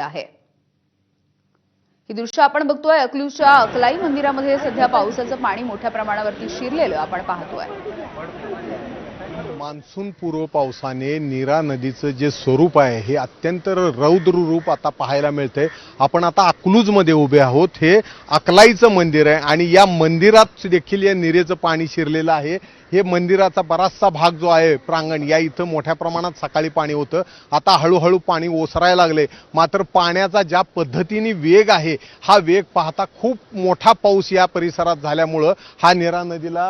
आहे. ही दृश्य आपण बघतोय. अकलूजच्या अकलाई मंदिरामध्ये सध्या पावसाचं पाणी मोठ्या प्रमाणावरती शिरलेलं आपण पाहतोय. मान्सून पूर्व पावसाने नीरा नदीचं जे स्वरूप आहे हे अत्यंत रौद्र रूप आता पाहायला मिळतंय. आपण आता अकलूजमध्ये उभे आहोत. हे अकलाईचं मंदिर आहे आणि या मंदिरात देखील या निरेचं पाणी शिरलेलं आहे. हे मंदिराचा बराचसा भाग जो आहे प्रांगण या इथं मोठ्या प्रमाणात सकाळी पाणी होतं. आता हळूहळू पाणी ओसरायला लागले. मात्र पाण्याचा ज्या पद्धतीने वेग आहे हा वेग पाहता खूप मोठा पाऊस या परिसरात झाल्यामुळं हा नीरा नदीला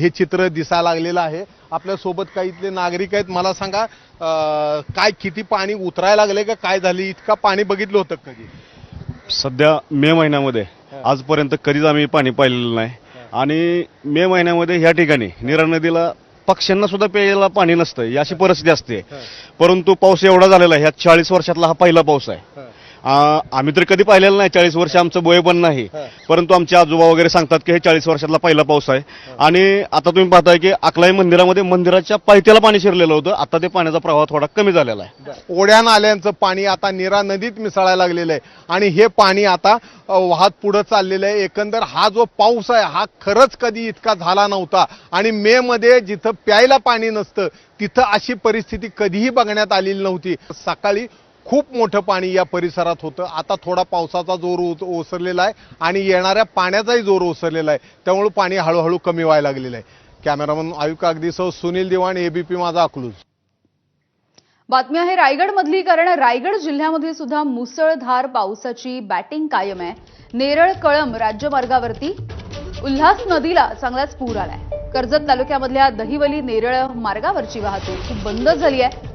हे चित्र दिसायला लागलेलं आहे. आपल्यासोबत काही इथले नागरिक आहेत. मला सांगा काय किती पाणी उतरायला लागले का? काय झाली? इतका पाणी बघितलं होतं कधी? सध्या मे महिन्यामध्ये. आजपर्यंत कधीच आम्ही पाणी पाहिलेलं नाही. आणि मे महिन्यामध्ये ह्या ठिकाणी नीरा नदीला पक्ष्यांना सुद्धा प्यायला पाणी नसतं अशी परिस्थिती असते. परंतु पाऊस एवढा झालेला आहे. ह्या चाळीस वर्षातला हा पहिला पाऊस आहे. आम्ही तर कधी पाहिलेला नाही. चाळीस वर्ष आमचं बोय पण नाही. परंतु आमचे आजोबा वगैरे सांगतात की हे चाळीस वर्षातला पहिला पाऊस आहे. आणि आता तुम्ही पाहताय की अकलाई मंदिरामध्ये मंदिराच्या पायथ्याला पाणी शिरलेलं होतं. आता ते पाण्याचा प्रवाह थोडा कमी झालेला आहे. ओढ्या नाल्यांचं पाणी आता नीरा नदीत मिसळायला लागलेलं आहे. आणि हे पाणी आता वाहत पुढे चाललेलं आहे. एकंदर हा जो पाऊस आहे हा खरंच कधी इतका झाला नव्हता. आणि मे मध्ये जिथं प्यायला पाणी नसतं तिथं अशी परिस्थिती कधीही बघण्यात आलेली नव्हती. सकाळी खूप मोठं पाणी या परिसरात होतं. आता थोडा पावसाचा जोर ओसरलेला आहे आणि येणाऱ्या पाण्याचाही जोर ओसरलेला आहे. त्यामुळे पाणी हळूहळू कमी व्हायला लागलेलं आहे. कॅमेरामन आयुक्त अगदीसह सुनील दिवाण एबीपी माझा अकलूज. बातमी आहे रायगडमधली कारण रायगड जिल्ह्यामध्ये सुद्धा मुसळधार पावसाची बॅटिंग कायम आहे. नेरळ कळंब राज्यमार्गावरती उल्हास नदीला चांगलाच पूर आलाय. कर्जत तालुक्यामधल्या दहिवली नेरळ मार्गावरची वाहतूक बंद झाली आहे.